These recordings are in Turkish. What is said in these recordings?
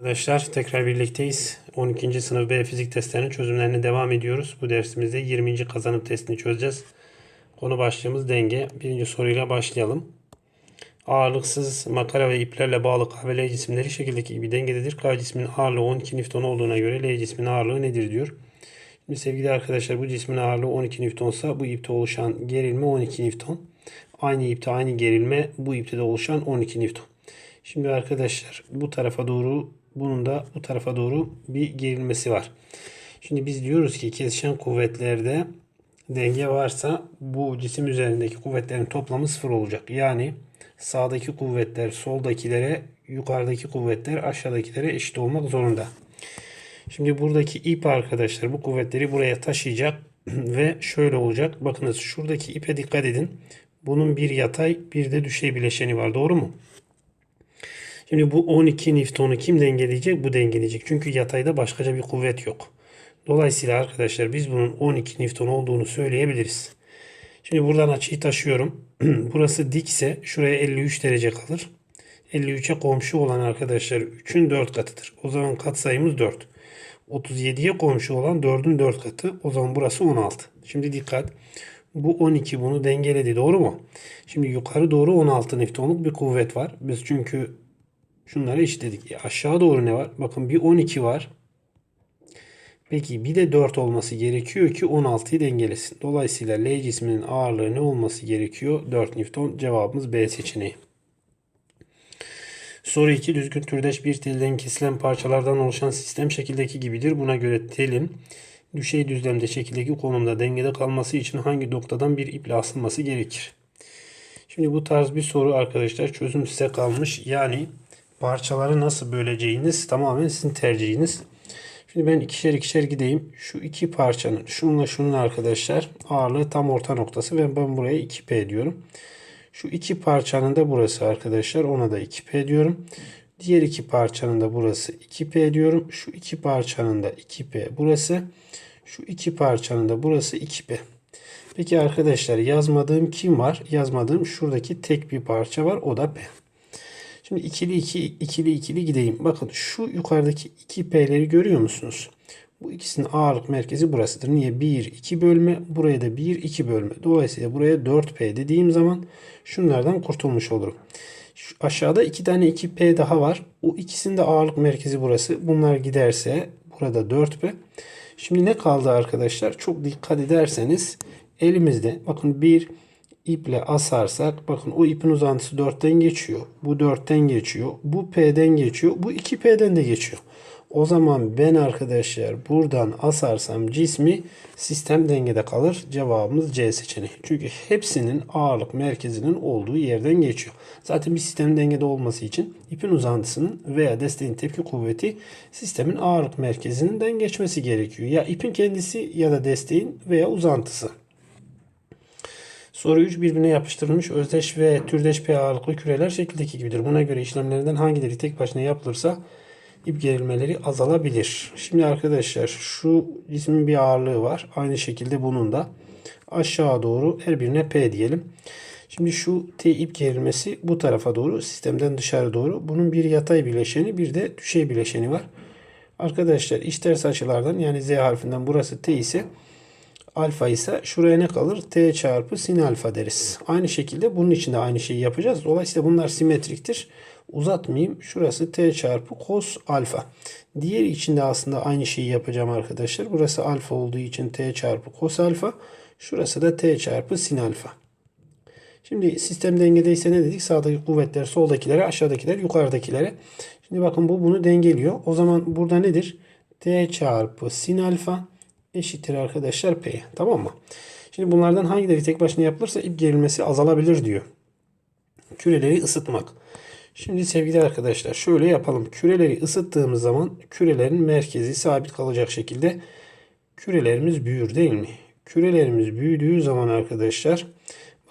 Arkadaşlar tekrar birlikteyiz. 12. sınıf B fizik testlerinin çözümlerine devam ediyoruz. Bu dersimizde 20. kazanım testini çözeceğiz. Konu başlığımız denge. Birinci soruyla başlayalım. Ağırlıksız makara ve iplerle bağlı K ve L cisimleri şekildeki gibi dengededir. K cisminin ağırlığı 12 Newton olduğuna göre L cisminin ağırlığı nedir diyor. Şimdi sevgili arkadaşlar bu cismin ağırlığı 12 Newtonsa bu ipte oluşan gerilme 12 Newton. Aynı ipte aynı gerilme bu ipte de oluşan 12 Newton. Şimdi arkadaşlar bu tarafa doğru bunun da bu tarafa doğru bir gerilmesi var. Şimdi biz diyoruz ki kesişen kuvvetlerde denge varsa bu cisim üzerindeki kuvvetlerin toplamı sıfır olacak. Yani sağdaki kuvvetler soldakilere, yukarıdaki kuvvetler aşağıdakilere eşit olmak zorunda. Şimdi buradaki ip arkadaşlar bu kuvvetleri buraya taşıyacak ve şöyle olacak. Bakınız şuradaki ipe dikkat edin. Bunun bir yatay bir de düşey bileşeni var. Doğru mu? Şimdi bu 12 Newton'u kim dengeleyecek? Bu dengeleyecek. Çünkü yatayda başkaca bir kuvvet yok. Dolayısıyla arkadaşlar biz bunun 12 Newton olduğunu söyleyebiliriz. Şimdi buradan açıyı taşıyorum. Burası dikse şuraya 53 derece kalır. 53'e komşu olan arkadaşlar 3'ün 4 katıdır. O zaman katsayımız 4. 37'ye komşu olan 4'ün 4 katı. O zaman burası 16. Şimdi dikkat. Bu 12 bunu dengeledi. Doğru mu? Şimdi yukarı doğru 16 Newton'luk bir kuvvet var. Biz çünkü şunları eşitledik. E aşağı doğru ne var? Bakın bir 12 var. Peki bir de 4 olması gerekiyor ki 16'yı dengelesin. Dolayısıyla L cisminin ağırlığı ne olması gerekiyor? 4 Newton. Cevabımız B seçeneği. Soru 2. Düzgün türdeş bir telden kesilen parçalardan oluşan sistem şekildeki gibidir. Buna göre telin düşey düzlemde şekildeki konumda dengede kalması için hangi noktadan bir iple asılması gerekir? Şimdi bu tarz bir soru arkadaşlar çözüm size kalmış. Yani parçaları nasıl böleceğiniz tamamen sizin tercihiniz. Şimdi ben ikişer ikişer gideyim. Şu iki parçanın şununla şunun arkadaşlar ağırlığı tam orta noktası ve ben buraya 2P diyorum. Şu iki parçanın da burası arkadaşlar. Ona da 2P diyorum. Diğer iki parçanın da burası 2P diyorum. Şu iki parçanın da 2P burası. Şu iki parçanın da burası 2P. Peki arkadaşlar yazmadığım kim var? Yazmadığım şuradaki tek bir parça var. O da P. Şimdi ikili iki, ikili ikili gideyim. Bakın şu yukarıdaki 2P'leri görüyor musunuz? Bu ikisinin ağırlık merkezi burasıdır. Niye? 1, 2 bölme. Buraya da 1, 2 bölme. Dolayısıyla buraya 4P dediğim zaman şunlardan kurtulmuş olurum. Şu aşağıda iki tane 2P daha var. O ikisinin de ağırlık merkezi burası. Bunlar giderse burada 4P. Şimdi ne kaldı arkadaşlar? Çok dikkat ederseniz elimizde bakın bir iple asarsak bakın o ipin uzantısı 4'ten geçiyor. Bu 4'ten geçiyor. Bu P'den geçiyor. Bu 2P'den de geçiyor. O zaman ben arkadaşlar buradan asarsam cismi sistem dengede kalır. Cevabımız C seçeneği. Çünkü hepsinin ağırlık merkezinin olduğu yerden geçiyor. Zaten bir sistemin dengede olması için ipin uzantısının veya desteğin tepki kuvveti sistemin ağırlık merkezinden geçmesi gerekiyor. Ya ipin kendisi ya da desteğin veya uzantısı. Soru 3 birbirine yapıştırılmış özdeş ve türdeş P ağırlıklı küreler şekildeki gibidir. Buna göre işlemlerinden hangileri tek başına yapılırsa ip gerilmeleri azalabilir. Şimdi arkadaşlar şu cismin bir ağırlığı var. Aynı şekilde bunun da aşağı doğru her birine P diyelim. Şimdi şu T ip gerilmesi bu tarafa doğru sistemden dışarı doğru. Bunun bir yatay bileşeni bir de düşey bileşeni var. Arkadaşlar iç ters açılardan yani Z harfinden burası T ise alfa ise şuraya ne kalır? T çarpı sin alfa deriz. Aynı şekilde bunun için de aynı şeyi yapacağız. Dolayısıyla bunlar simetriktir. Uzatmayayım. Şurası T çarpı cos alfa. Diğer için de aslında aynı şeyi yapacağım arkadaşlar. Burası alfa olduğu için T çarpı cos alfa. Şurası da T çarpı sin alfa. Şimdi sistem dengedeyse ne dedik? Sağdaki kuvvetler soldakilere, aşağıdakiler yukarıdakilere. Şimdi bakın bu bunu dengeliyor. O zaman burada nedir? T çarpı sin alfa eşittir arkadaşlar P. Tamam mı? Şimdi bunlardan hangileri tek başına yapılırsa ip gerilmesi azalabilir diyor. Küreleri ısıtmak. Şimdi sevgili arkadaşlar şöyle yapalım. Küreleri ısıttığımız zaman kürelerin merkezi sabit kalacak şekilde kürelerimiz büyür değil mi? Kürelerimiz büyüdüğü zaman arkadaşlar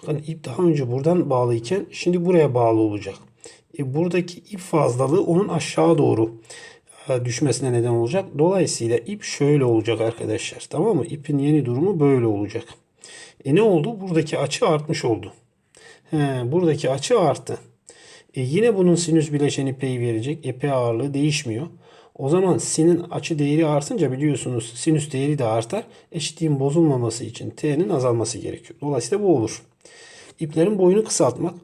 bakın ip daha önce buradan bağlıyken şimdi buraya bağlı olacak. E, buradaki ip fazlalığı onun aşağı doğru düşmesine neden olacak. Dolayısıyla ip şöyle olacak arkadaşlar. Tamam mı? İpin yeni durumu böyle olacak. E ne oldu? Buradaki açı artmış oldu. He, buradaki açı arttı. E yine bunun sinüs bileşeni P'yi verecek. E P ağırlığı değişmiyor. O zaman sin'in açı değeri artınca biliyorsunuz sinüs değeri de artar. Eşitliğin bozulmaması için T'nin azalması gerekiyor. Dolayısıyla bu olur. İplerin boyunu kısaltmak.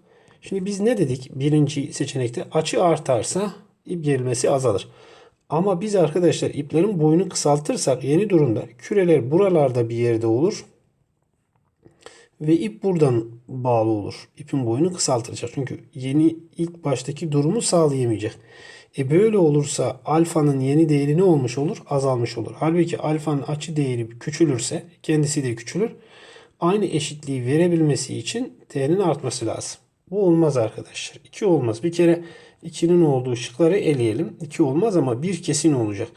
Şimdi biz ne dedik birinci seçenekte? Açı artarsa ip gerilmesi azalır. Ama biz arkadaşlar iplerin boyunu kısaltırsak yeni durumda küreler buralarda bir yerde olur. Ve ip buradan bağlı olur. İpin boyunu kısaltacak. Çünkü yeni ilk baştaki durumu sağlayamayacak. E böyle olursa alfanın yeni değeri ne olmuş olur? Azalmış olur. Halbuki alfanın açı değeri küçülürse kendisi de küçülür. Aynı eşitliği verebilmesi için t'nin artması lazım. Bu olmaz arkadaşlar. 2 olmaz. Bir kere 2'nin olduğu şıkları eleyelim. 2 olmaz ama 1 kesin olacak.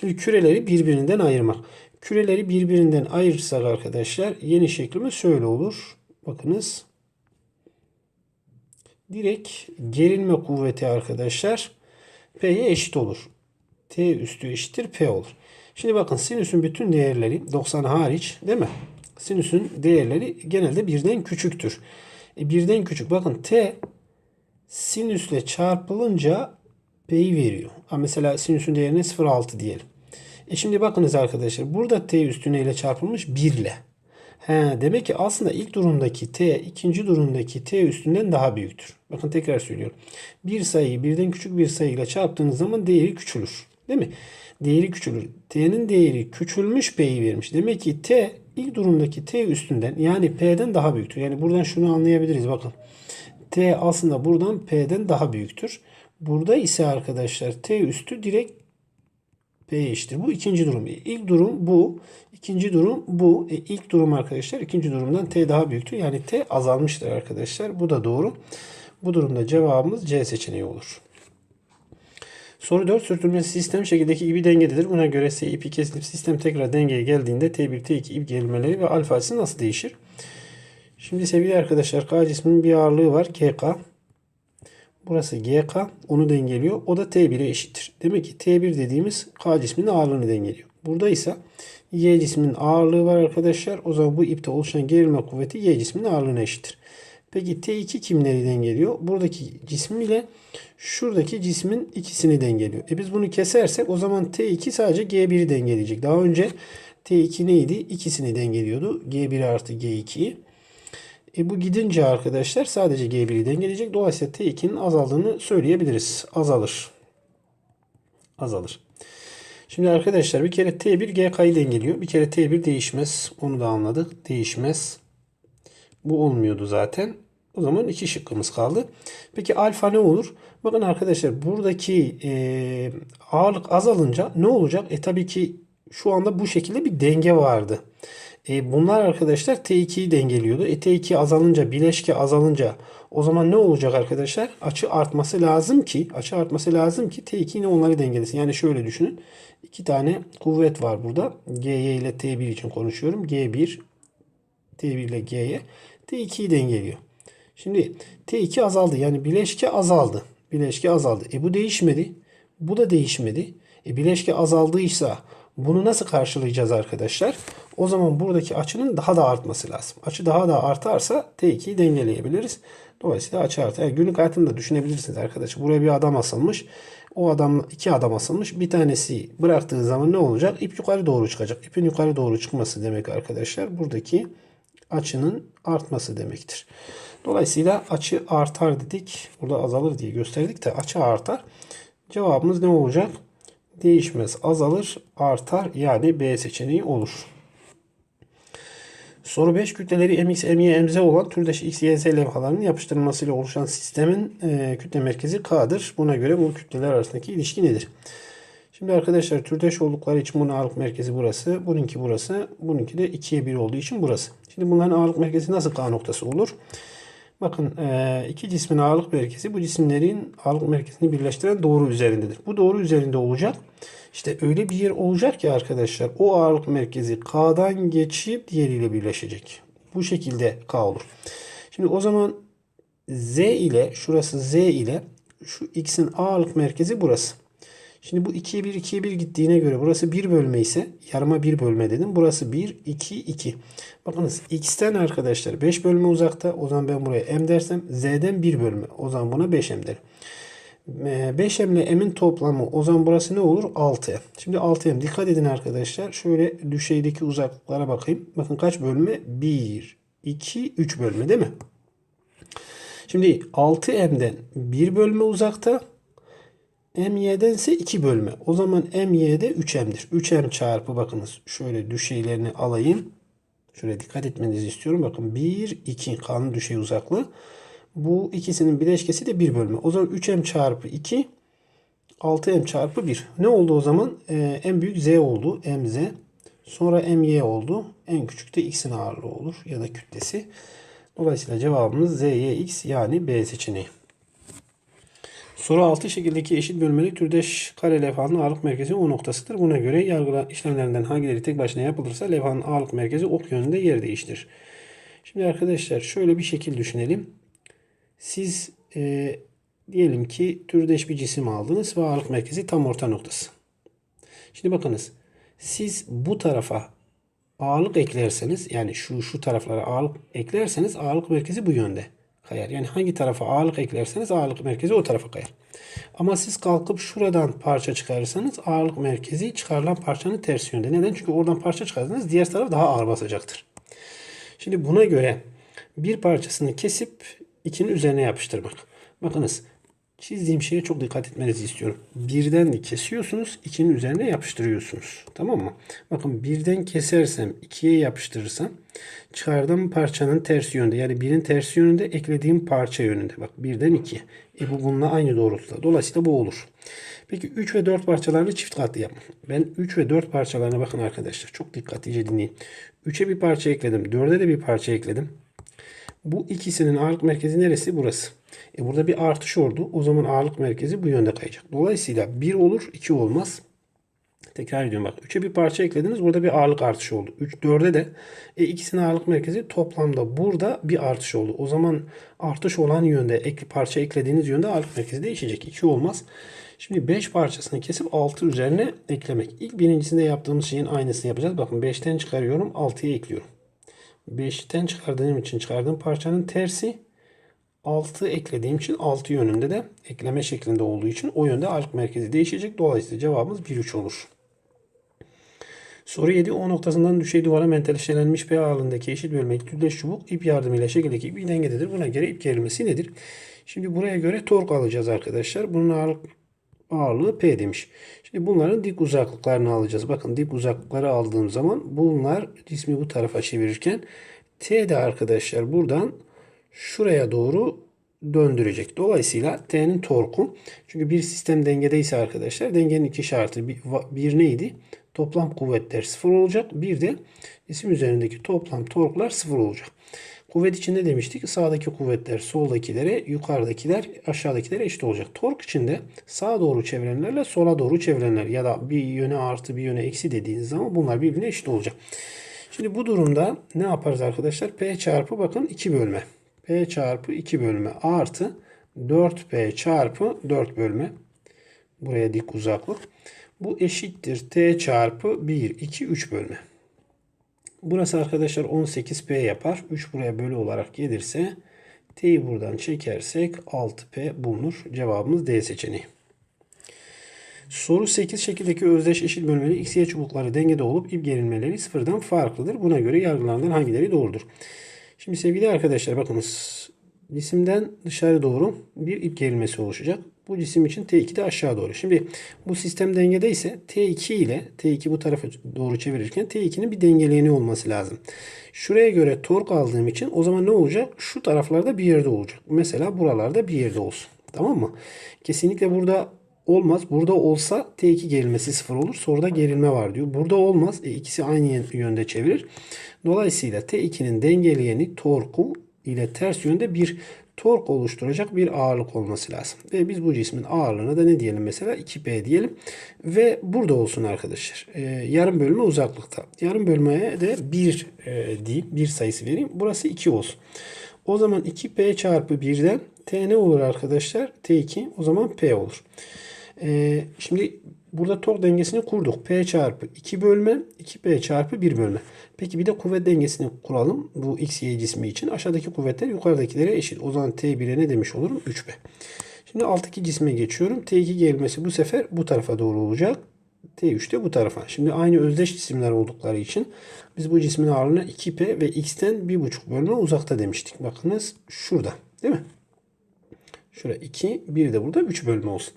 Şimdi küreleri birbirinden ayırmak. Küreleri birbirinden ayırırsak arkadaşlar yeni şeklimiz şöyle olur. Bakınız. Direkt gerilme kuvveti arkadaşlar P'ye eşit olur. T üstü eşittir P olur. Şimdi bakın sinüsün bütün değerleri 90 hariç değil mi? Sinüsün değerleri genelde birden küçüktür. E, birden küçük. Bakın T sinüsle çarpılınca P'yi veriyor. Ha, mesela sinüsün değerine 0,6 diyelim. E şimdi bakınız arkadaşlar. Burada T üstüne ile çarpılmış 1 ile. He, demek ki aslında ilk durumdaki T ikinci durumdaki T üstünden daha büyüktür. Bakın tekrar söylüyorum. Bir sayıyı birden küçük bir sayıyla çarptığınız zaman değeri küçülür. Değil mi? Değeri küçülür. T'nin değeri küçülmüş P'yi vermiş. Demek ki T ilk durumdaki T üstünden yani P'den daha büyüktür. Yani buradan şunu anlayabiliriz. Bakın. T aslında buradan P'den daha büyüktür. Burada ise arkadaşlar T üstü direkt P eşittir. Bu ikinci durum. İlk durum bu. İkinci durum bu. E, ilk durum arkadaşlar ikinci durumdan T daha büyüktür. Yani T azalmıştır arkadaşlar. Bu da doğru. Bu durumda cevabımız C seçeneği olur. Soru 4. Sürtünmesi sistem şekildeki gibi dengededir. Buna göre S ipi kesilip sistem tekrar dengeye geldiğinde T1, T2 ip gerilmeleri ve alfa açısı nasıl değişir? Şimdi sevgili arkadaşlar K cisminin bir ağırlığı var. GK. Burası GK. Onu dengeliyor. O da T1'e eşittir. Demek ki T1 dediğimiz K cisminin ağırlığını dengeliyor. Burada ise Y cisminin ağırlığı var arkadaşlar. O zaman bu ipte oluşan gerilme kuvveti Y cisminin ağırlığına eşittir. Peki T2 kimleri dengeliyor? Buradaki cismi ile şuradaki cismin ikisini dengeliyor. E biz bunu kesersek o zaman T2 sadece G1'i dengeleyecek. Daha önce T2 neydi? İkisini dengeliyordu. G1 artı G2'yi. E bu gidince arkadaşlar sadece G1'i dengeleyecek. Dolayısıyla T2'nin azaldığını söyleyebiliriz. Azalır. Azalır. Şimdi arkadaşlar bir kere T1 GK'yı dengeliyor. Bir kere T1 değişmez. Onu da anladık. Değişmez. Bu olmuyordu zaten. O zaman iki şıkkımız kaldı. Peki alfa ne olur? Bakın arkadaşlar buradaki e, ağırlık azalınca ne olacak? E tabii ki şu anda bu şekilde bir denge vardı. E, bunlar arkadaşlar T2'yi dengeliyordu. E, T2 azalınca, bileşke azalınca o zaman ne olacak arkadaşlar? Açı artması lazım ki, açı artması lazım ki T2 yine onları dengelesin. Yani şöyle düşünün. İki tane kuvvet var burada. GY ile T1 için konuşuyorum. G1 T1 ile G'ye T2'yi dengeliyor. Şimdi T2 azaldı. Yani bileşke azaldı. Bileşke azaldı. E bu değişmedi. Bu da değişmedi. E bileşke azaldıysa bunu nasıl karşılayacağız arkadaşlar? O zaman buradaki açının daha da artması lazım. Açı daha da artarsa T2'yi dengeleyebiliriz. Dolayısıyla açı artar. Yani günlük hayatında düşünebilirsiniz arkadaşlar. Buraya bir adam asılmış. O adam iki adam asılmış. Bir tanesi bıraktığı zaman ne olacak? İp yukarı doğru çıkacak. İpin yukarı doğru çıkması demek arkadaşlar. Buradaki açının artması demektir. Dolayısıyla açı artar dedik. Burada azalır diye gösterdik de açı artar. Cevabımız ne olacak? Değişmez, azalır, artar. Yani B seçeneği olur. Soru 5 kütleleri MX, MY, MZ olan türdeş X, Y, Z levhalarının yapıştırılmasıyla oluşan sistemin e, kütle merkezi K'dır. Buna göre bu kütleler arasındaki ilişki nedir? Şimdi arkadaşlar türdeş oldukları için bunun ağırlık merkezi burası. Bununki burası. Bununki de 2'ye 1 olduğu için burası. Şimdi bunların ağırlık merkezi nasıl K noktası olur? Bakın e, iki cismin ağırlık merkezi bu cisimlerin ağırlık merkezini birleştiren doğru üzerindedir. Bu doğru üzerinde olacak. İşte öyle bir yer olacak ki arkadaşlar o ağırlık merkezi K'dan geçip diğeriyle birleşecek. Bu şekilde K olur. Şimdi o zaman Z ile şurası Z ile şu X'in ağırlık merkezi burası. Şimdi bu 2'ye 1 2'ye 1 gittiğine göre burası 1 bölme ise yarıma 1 bölme dedim. Burası 1 2 2. Bakınız x'ten arkadaşlar 5 bölme uzakta. O zaman ben buraya m dersem z'den 1 bölme. O zaman buna 5m derim. 5m ile m'in toplamı o zaman burası ne olur? 6m. Şimdi 6m dikkat edin arkadaşlar. Şöyle düşeydeki uzaklıklara bakayım. Bakın kaç bölme? 1, 2, 3 bölme değil mi? Şimdi 6m'den 1 bölme uzakta. MY'den ise 2 bölme. O zaman MY'de 3M'dir. 3M çarpı bakınız. Şöyle düşeylerini alayım. Şöyle dikkat etmenizi istiyorum. Bakın 1, 2 kanun düşey uzaklığı. Bu ikisinin bileşkesi de 1 bölme. O zaman 3M çarpı 2 6M çarpı 1. Ne oldu o zaman? Ee, en büyük Z oldu. MZ. Sonra MY oldu. En küçük de X'in ağırlığı olur. Ya da kütlesi. Dolayısıyla cevabımız ZYX yani B seçeneği. Soru 6 şekildeki eşit bölmeli türdeş kare levhanın ağırlık merkezi O noktasıdır. Buna göre yargıla işlemlerinden hangileri tek başına yapılırsa levhanın ağırlık merkezi ok yönünde yer değiştirir. Şimdi arkadaşlar şöyle bir şekil düşünelim. Siz e, diyelim ki türdeş bir cisim aldınız ve ağırlık merkezi tam orta noktası. Şimdi bakınız siz bu tarafa ağırlık eklerseniz yani şu şu taraflara ağırlık eklerseniz ağırlık merkezi bu yönde kayar. Yani hangi tarafa ağırlık eklerseniz ağırlık merkezi o tarafa kayar. Ama siz kalkıp şuradan parça çıkarırsanız ağırlık merkezi çıkarılan parçanın ters yönde. Neden? Çünkü oradan parça çıkardınız diğer taraf daha ağır basacaktır. Şimdi buna göre bir parçasını kesip ikinin üzerine yapıştırmak. Bakınız çizdiğim şeye çok dikkat etmenizi istiyorum. Birden de kesiyorsunuz, ikinin üzerine yapıştırıyorsunuz. Tamam mı? Bakın birden kesersem, ikiye yapıştırırsam çıkardığım parçanın ters yönde yani birin ters yönünde eklediğim parça yönünde. Bak birden iki. E bu bununla aynı doğrultuda. Dolayısıyla bu olur. Peki 3 ve 4 parçalarını çift katlı yapma. Ben 3 ve 4 parçalarına bakın arkadaşlar. Çok dikkatlice dinleyin. 3'e bir parça ekledim. 4'e de bir parça ekledim. Bu ikisinin ağırlık merkezi neresi? Burası. E burada bir artış oldu. O zaman ağırlık merkezi bu yönde kayacak. Dolayısıyla 1 olur, 2 olmaz. Tekrar ediyorum bak. 3'e bir parça eklediniz. Burada bir ağırlık artışı oldu. 3, 4'e de e, ikisinin ağırlık merkezi toplamda burada bir artış oldu. O zaman artış olan yönde ek, parça eklediğiniz yönde ağırlık merkezi değişecek. 2 olmaz. Şimdi 5 parçasını kesip 6 üzerine eklemek. İlk birincisinde yaptığımız şeyin aynısını yapacağız. Bakın 5'ten çıkarıyorum 6'ya ekliyorum. 5'ten çıkardığım için çıkardığım parçanın tersi 6 eklediğim için 6 yönünde de ekleme şeklinde olduğu için o yönde ağırlık merkezi değişecek. Dolayısıyla cevabımız 1-3 olur. Soru 7. O noktasından düşey duvara menteşelenmiş P ağırlığındaki eşit bölmeli türdeş çubuk ip yardımıyla şekildeki bir dengededir. Buna göre ip gerilmesi nedir? Şimdi buraya göre tork alacağız arkadaşlar. Bunun ağırlık ağırlığı P demiş. Şimdi bunların dik uzaklıklarını alacağız. Bakın dik uzaklıkları aldığım zaman bunlar cismi bu tarafa çevirirken T de arkadaşlar buradan şuraya doğru döndürecek. Dolayısıyla T'nin torku çünkü bir sistem dengedeyse arkadaşlar dengenin iki şartı bir, bir neydi? Toplam kuvvetler sıfır olacak. Bir de cisim üzerindeki toplam torklar sıfır olacak. Kuvvet için ne demiştik? Sağdaki kuvvetler soldakilere, yukarıdakiler aşağıdakilere eşit olacak. Tork içinde sağa doğru çevirenlerle sola doğru çevirenler ya da bir yöne artı bir yöne eksi dediğiniz zaman bunlar birbirine eşit olacak. Şimdi bu durumda ne yaparız arkadaşlar? P çarpı bakın 2 bölme. P çarpı 2 bölme artı 4P çarpı 4 bölme. Buraya dik uzaklık. Bu eşittir T çarpı 1, 2, 3 bölme. Burası arkadaşlar 18P yapar. 3 buraya bölü olarak gelirse T'yi buradan çekersek 6P bulunur. Cevabımız D seçeneği. Soru 8 şekildeki özdeş eşit bölmeli x, y çubukları dengede olup ip gerilmeleri sıfırdan farklıdır. Buna göre yargılarından hangileri doğrudur? Şimdi sevgili arkadaşlar bakınız cisimden dışarı doğru bir ip gerilmesi oluşacak. Bu cisim için T2 de aşağı doğru. Şimdi bu sistem dengede ise T2 ile T2 bu tarafa doğru çevirirken T2'nin bir dengeleyeni olması lazım. Şuraya göre tork aldığım için o zaman ne olacak? Şu taraflarda bir yerde olacak. Mesela buralarda bir yerde olsun. Tamam mı? Kesinlikle burada olmaz. Burada olsa T2 gerilmesi sıfır olur. Soruda gerilme var diyor. Burada olmaz. E, ikisi aynı yönde çevirir. Dolayısıyla T2'nin dengeleyeni torku ile ters yönde bir tork oluşturacak bir ağırlık olması lazım. Ve biz bu cismin ağırlığına da ne diyelim mesela 2P diyelim. Ve burada olsun arkadaşlar. Ee, yarım bölme uzaklıkta. Yarım bölmeye de 1 e, diyeyim. 1 sayısı vereyim. Burası 2 olsun. O zaman 2P çarpı 1'den T ne olur arkadaşlar? T2 o zaman P olur. Ee, şimdi burada tork dengesini kurduk. P çarpı 2 bölme 2P çarpı 1 bölme. Peki bir de kuvvet dengesini kuralım. Bu X, Y cismi için. Aşağıdaki kuvvetler yukarıdakilere eşit. O zaman T1'e ne demiş olurum? 3P. Şimdi alttaki cisme geçiyorum. T2 gelmesi bu sefer bu tarafa doğru olacak. T3 de bu tarafa. Şimdi aynı özdeş cisimler oldukları için biz bu cismin ağırlığına 2P ve X'ten 1,5 bölme uzakta demiştik. Bakınız şurada. Değil mi? Şurada 2, 1 de burada 3 bölme olsun.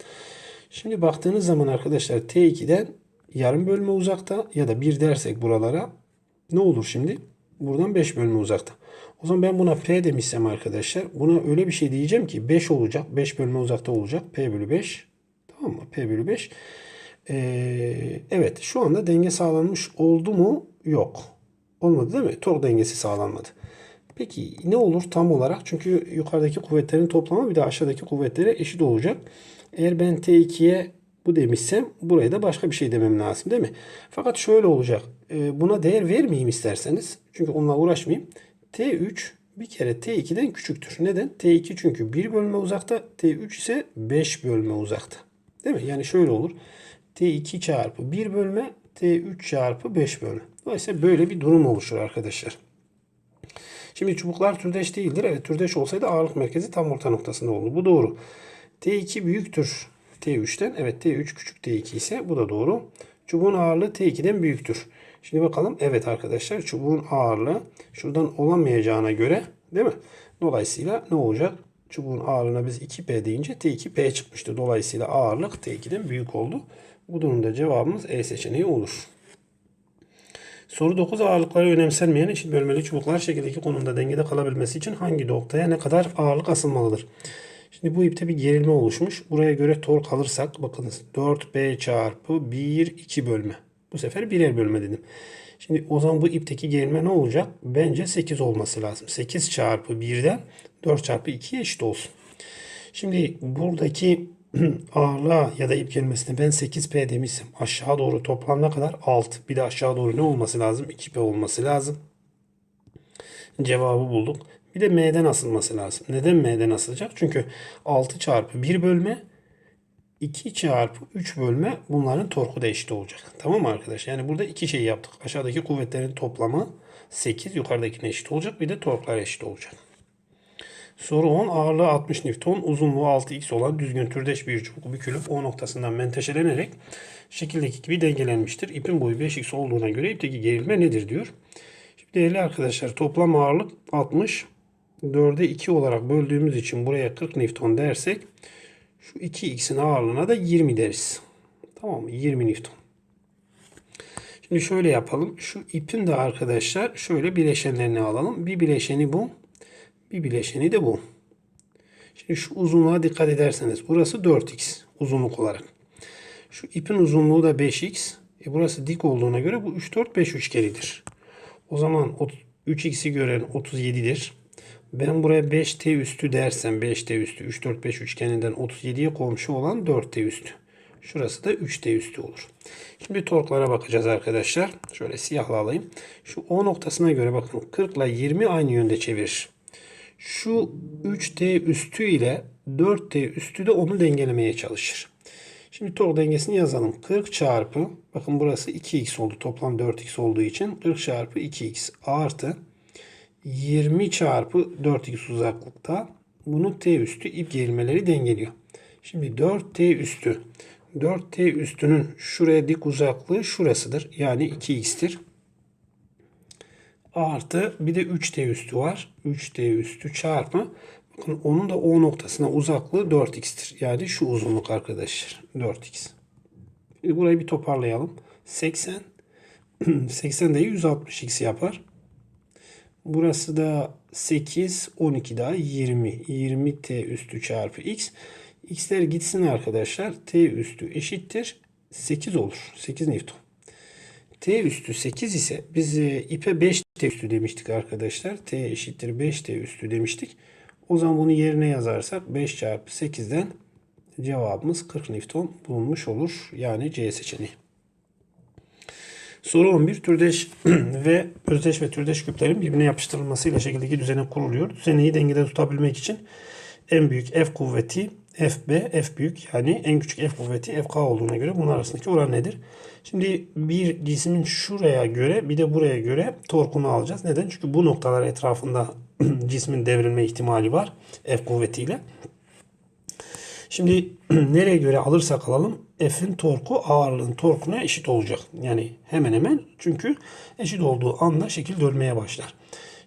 Şimdi baktığınız zaman arkadaşlar T2'den yarım bölme uzakta ya da 1 dersek buralara ne olur şimdi? Buradan 5 bölme uzakta. O zaman ben buna P demişsem arkadaşlar buna öyle bir şey diyeceğim ki 5 olacak. 5 bölme uzakta olacak. P bölü 5. Tamam mı? P bölü 5. Ee, evet şu anda denge sağlanmış oldu mu? Yok. Olmadı değil mi? Tork dengesi sağlanmadı. Peki ne olur tam olarak? Çünkü yukarıdaki kuvvetlerin toplamı bir de aşağıdaki kuvvetlere eşit olacak. Eğer ben T2'ye bu demişsem buraya da başka bir şey demem lazım değil mi? Fakat şöyle olacak. Ee, buna değer vermeyeyim isterseniz. Çünkü onunla uğraşmayayım. T3 bir kere T2'den küçüktür. Neden? T2 çünkü 1 bölme uzakta. T3 ise 5 bölme uzakta. Değil mi? Yani şöyle olur. T2 çarpı 1 bölme T3 çarpı 5 bölme. Dolayısıyla böyle bir durum oluşur arkadaşlar. Şimdi çubuklar türdeş değildir. Evet türdeş olsaydı ağırlık merkezi tam orta noktasında olur. Bu doğru. T2 büyüktür T3'ten. Evet T3 küçük T2 ise bu da doğru. Çubuğun ağırlığı T2'den büyüktür. Şimdi bakalım. Evet arkadaşlar çubuğun ağırlığı şuradan olamayacağına göre değil mi? Dolayısıyla ne olacak? Çubuğun ağırlığına biz 2P deyince T2P çıkmıştı. Dolayısıyla ağırlık T2'den büyük oldu. Bu durumda cevabımız E seçeneği olur. Soru 9 ağırlıkları önemsenmeyen eşit bölmeli çubuklar şekildeki konumda dengede kalabilmesi için hangi noktaya ne kadar ağırlık asılmalıdır? Şimdi bu ipte bir gerilme oluşmuş. Buraya göre tork alırsak bakınız 4B çarpı 1 2 bölme. Bu sefer birer bölme dedim. Şimdi o zaman bu ipteki gerilme ne olacak? Bence 8 olması lazım. 8 çarpı 1'den 4 çarpı 2'ye eşit olsun. Şimdi buradaki ağırlığa ya da ip gelmesine ben 8P demişim. Aşağı doğru toplam ne kadar? 6. Bir de aşağı doğru ne olması lazım? 2P olması lazım. Cevabı bulduk. Bir de M'den asılması lazım. Neden M'den asılacak? Çünkü 6 çarpı 1 bölme 2 çarpı 3 bölme bunların torku da eşit olacak. Tamam mı arkadaşlar? Yani burada iki şey yaptık. Aşağıdaki kuvvetlerin toplamı 8 yukarıdakine eşit olacak. Bir de torklar eşit olacak. Soru 10. Ağırlığı 60 Newton, uzunluğu 6x olan düzgün türdeş bir çubuk bükülüp O noktasından menteşelenerek şekildeki gibi dengelenmiştir. İpin boyu 5x olduğuna göre ipteki gerilme nedir diyor. Şimdi değerli arkadaşlar toplam ağırlık 60. 4'e 2 olarak böldüğümüz için buraya 40 Newton dersek şu 2x'in ağırlığına da 20 deriz. Tamam mı? 20 Newton. Şimdi şöyle yapalım. Şu ipin de arkadaşlar şöyle bileşenlerini alalım. Bir bileşeni bu. Bir bileşeni de bu. Şimdi şu uzunluğa dikkat ederseniz burası 4x uzunluk olarak. Şu ipin uzunluğu da 5x. E burası dik olduğuna göre bu 3 4 5 üçgenidir. O zaman 3x'i gören 37'dir. Ben buraya 5t üstü dersem 5t üstü 3 4 5 üçgeninden 37'ye komşu olan 4t üstü. Şurası da 3t üstü olur. Şimdi torklara bakacağız arkadaşlar. Şöyle siyahla alayım. Şu O noktasına göre bakın 40 ile 20 aynı yönde çevirir. Şu 3t üstü ile 4t üstü de onu dengelemeye çalışır. Şimdi tork dengesini yazalım. 40 çarpı bakın burası 2x oldu. Toplam 4x olduğu için 40 çarpı 2x artı 20 çarpı 4x uzaklıkta bunu t üstü ip gerilmeleri dengeliyor. Şimdi 4t üstü 4t üstünün şuraya dik uzaklığı şurasıdır. Yani 2x'tir. Artı bir de 3t üstü var. 3t üstü çarpı bakın onun da o noktasına uzaklığı 4x'tir. Yani şu uzunluk arkadaşlar 4x. Şimdi burayı bir toparlayalım. 80 80 de 160x yapar. Burası da 8, 12 daha 20. 20t üstü çarpı x. x'ler gitsin arkadaşlar. t üstü eşittir. 8 olur. 8 Newton. t üstü 8 ise biz e, ipe 5t üstü demiştik arkadaşlar. t eşittir 5t üstü demiştik. O zaman bunu yerine yazarsak 5 çarpı 8'den cevabımız 40 Newton bulunmuş olur. Yani C seçeneği. Soru 11. Türdeş ve özdeş ve türdeş küplerin birbirine yapıştırılmasıyla şekildeki düzene kuruluyor. Düzeneyi dengede tutabilmek için en büyük F kuvveti FB, F büyük yani en küçük F kuvveti FK olduğuna göre bunun arasındaki oran nedir? Şimdi bir cismin şuraya göre bir de buraya göre torkunu alacağız. Neden? Çünkü bu noktalar etrafında cismin devrilme ihtimali var F kuvvetiyle. Şimdi nereye göre alırsak alalım F'in torku ağırlığın torkuna eşit olacak. Yani hemen hemen çünkü eşit olduğu anda şekil dönmeye başlar.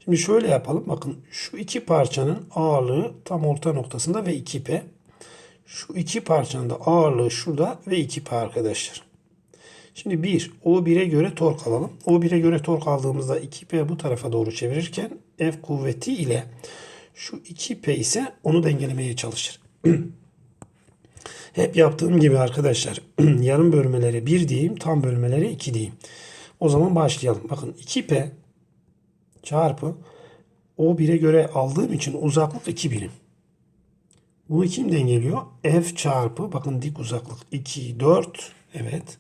Şimdi şöyle yapalım. Bakın şu iki parçanın ağırlığı tam orta noktasında ve 2P. Şu iki parçanın da ağırlığı şurada ve 2P arkadaşlar. Şimdi 1. O1'e göre tork alalım. O1'e göre tork aldığımızda 2P bu tarafa doğru çevirirken F kuvveti ile şu 2P ise onu dengelemeye çalışır. Hep yaptığım gibi arkadaşlar yarım bölmeleri 1 diyeyim tam bölmeleri 2 diyeyim. O zaman başlayalım. Bakın 2P çarpı O1'e göre aldığım için uzaklık 2 birim. Bunu kim dengeliyor? F çarpı bakın dik uzaklık 2, 4 evet.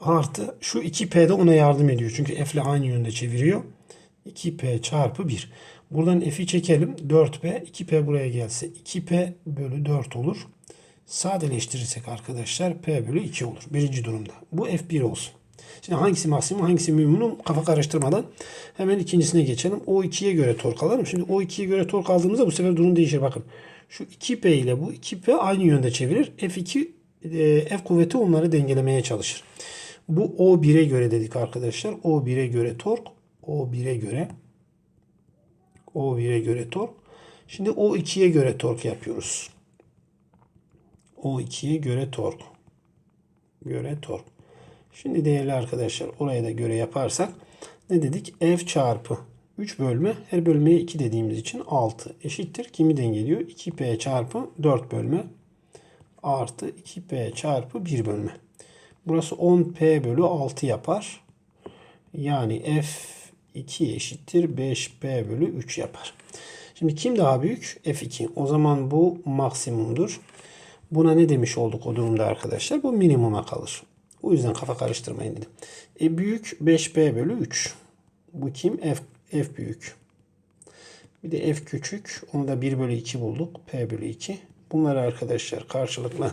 Artı şu 2P de ona yardım ediyor. Çünkü F ile aynı yönde çeviriyor. 2P çarpı 1. Buradan F'i çekelim. 4P. 2P buraya gelse 2P bölü 4 olur. Sadeleştirirsek arkadaşlar P bölü 2 olur. Birinci durumda. Bu F1 olsun. Şimdi hangisi maksimum hangisi minimum kafa karıştırmadan hemen ikincisine geçelim. O2'ye göre tork alalım. Şimdi O2'ye göre tork aldığımızda bu sefer durum değişir. Bakın şu 2P ile bu 2P aynı yönde çevirir. F2 e, F kuvveti onları dengelemeye çalışır. Bu O1'e göre dedik arkadaşlar. O1'e göre tork. O1'e göre O1'e göre tork. Şimdi O2'ye göre tork yapıyoruz. O2'ye göre tork. Göre tork. Şimdi değerli arkadaşlar oraya da göre yaparsak ne dedik? F çarpı 3 bölme her bölmeye 2 dediğimiz için 6 eşittir. Kimi dengeliyor? 2P çarpı 4 bölme artı 2P çarpı 1 bölme. Burası 10P bölü 6 yapar. Yani F2 eşittir 5P bölü 3 yapar. Şimdi kim daha büyük? F2. O zaman bu maksimumdur. Buna ne demiş olduk o durumda arkadaşlar? Bu minimuma kalır. O yüzden kafa karıştırmayın dedim. E büyük 5B bölü 3. Bu kim? F, F büyük. Bir de F küçük. Onu da 1 bölü 2 bulduk. P bölü 2. Bunları arkadaşlar karşılıklı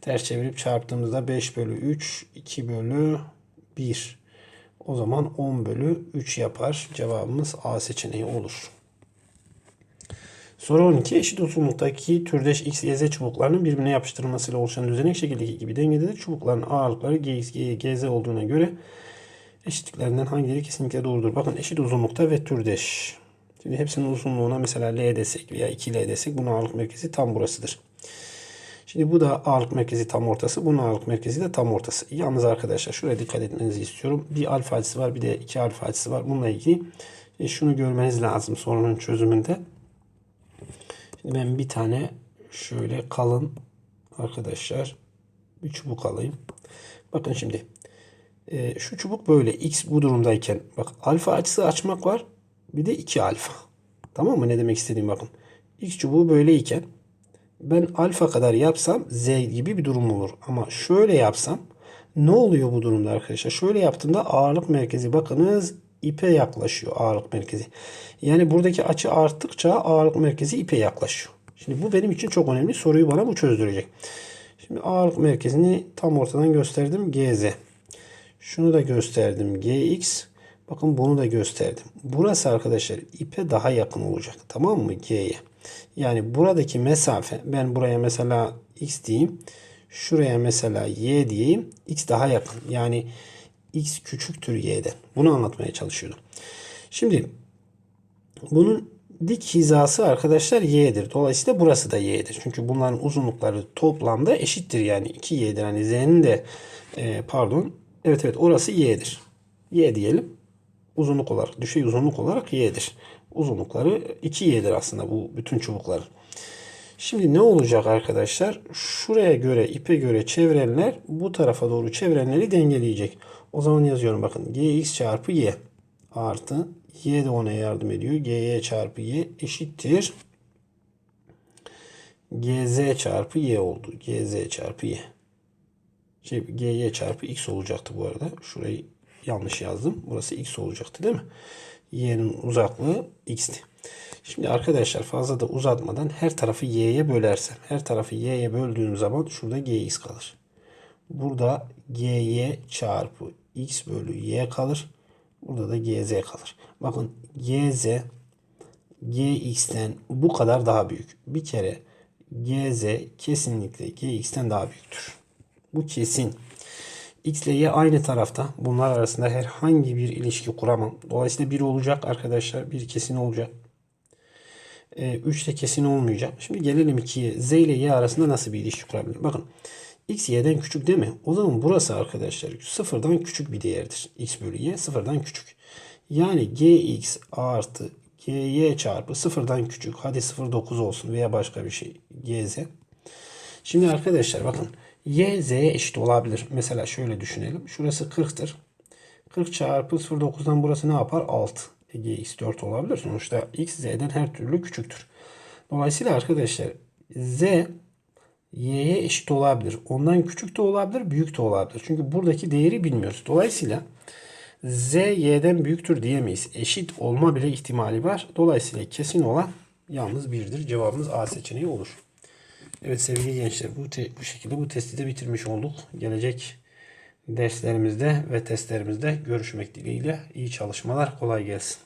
ters çevirip çarptığımızda 5 bölü 3, 2 bölü 1. O zaman 10 bölü 3 yapar. Cevabımız A seçeneği olur. Soru 12. Eşit uzunluktaki türdeş X, Y, Z çubuklarının birbirine yapıştırılmasıyla oluşan düzenek şekildeki gibi dengededir. Çubukların ağırlıkları GX, Y, GZ olduğuna göre eşitliklerinden hangileri kesinlikle doğrudur? Bakın eşit uzunlukta ve türdeş. Şimdi hepsinin uzunluğuna mesela L desek veya 2L desek bunun ağırlık merkezi tam burasıdır. Şimdi bu da ağırlık merkezi tam ortası. Bunun ağırlık merkezi de tam ortası. Yalnız arkadaşlar şuraya dikkat etmenizi istiyorum. Bir alfa açısı var bir de iki alfa açısı var. Bununla ilgili e, şunu görmeniz lazım sorunun çözümünde. Şimdi ben bir tane şöyle kalın arkadaşlar bir çubuk alayım. Bakın şimdi e, şu çubuk böyle x bu durumdayken bak alfa açısı açmak var bir de 2 alfa. Tamam mı? Ne demek istediğim bakın. X çubuğu böyleyken ben alfa kadar yapsam z gibi bir durum olur. Ama şöyle yapsam ne oluyor bu durumda arkadaşlar? Şöyle yaptığımda ağırlık merkezi bakınız ipe yaklaşıyor ağırlık merkezi. Yani buradaki açı arttıkça ağırlık merkezi ipe yaklaşıyor. Şimdi bu benim için çok önemli. Soruyu bana bu çözdürecek. Şimdi ağırlık merkezini tam ortadan gösterdim. GZ. Şunu da gösterdim. GX. Bakın bunu da gösterdim. Burası arkadaşlar ipe daha yakın olacak. Tamam mı? G'ye. Yani buradaki mesafe ben buraya mesela X diyeyim. Şuraya mesela Y diyeyim. X daha yakın. Yani X küçüktür Y'den. Bunu anlatmaya çalışıyordum. Şimdi bunun dik hizası arkadaşlar y'dir. Dolayısıyla burası da y'dir. Çünkü bunların uzunlukları toplamda eşittir. Yani 2y'dir. Hani z'nin de e, pardon. Evet evet orası y'dir. y diyelim. Uzunluk olarak, düşey uzunluk olarak y'dir. Uzunlukları 2y'dir aslında bu bütün çubukların. Şimdi ne olacak arkadaşlar? Şuraya göre, ipe göre çevrenler bu tarafa doğru çevrenleri dengeleyecek. O zaman yazıyorum bakın. gx çarpı y artı y de ona yardım ediyor. gy çarpı y eşittir. gz çarpı y oldu. gz çarpı y. Şey, gy çarpı x olacaktı bu arada. Şurayı yanlış yazdım. Burası x olacaktı değil mi? y'nin uzaklığı x'ti. Şimdi arkadaşlar fazla da uzatmadan her tarafı y'ye bölersem. Her tarafı y'ye böldüğüm zaman şurada gx kalır. Burada gy çarpı x bölü y kalır. Burada da gz kalır. Bakın gz gx'ten bu kadar daha büyük. Bir kere gz kesinlikle gx'ten daha büyüktür. Bu kesin. X ile Y aynı tarafta. Bunlar arasında herhangi bir ilişki kuramam. Dolayısıyla 1 olacak arkadaşlar. 1 kesin olacak. 3 de kesin olmayacak. Şimdi gelelim 2'ye. Z ile Y arasında nasıl bir ilişki kurabilirim? Bakın. X Y'den küçük değil mi? O zaman burası arkadaşlar sıfırdan küçük bir değerdir. X bölü Y sıfırdan küçük. Yani Gx artı Gy çarpı sıfırdan küçük. Hadi 0.9 olsun veya başka bir şey. Gz. Şimdi arkadaşlar bakın. Y z'ye eşit olabilir. Mesela şöyle düşünelim. Şurası 40'tır. 40 çarpı 0.9'dan burası ne yapar? 6. E, gx 4 olabilir. Sonuçta x z'den her türlü küçüktür. Dolayısıyla arkadaşlar z y'ye eşit olabilir. Ondan küçük de olabilir, büyük de olabilir. Çünkü buradaki değeri bilmiyoruz. Dolayısıyla z y'den büyüktür diyemeyiz. Eşit olma bile ihtimali var. Dolayısıyla kesin olan yalnız birdir. Cevabımız A seçeneği olur. Evet sevgili gençler bu, bu şekilde bu testi de bitirmiş olduk. Gelecek derslerimizde ve testlerimizde görüşmek dileğiyle iyi çalışmalar kolay gelsin.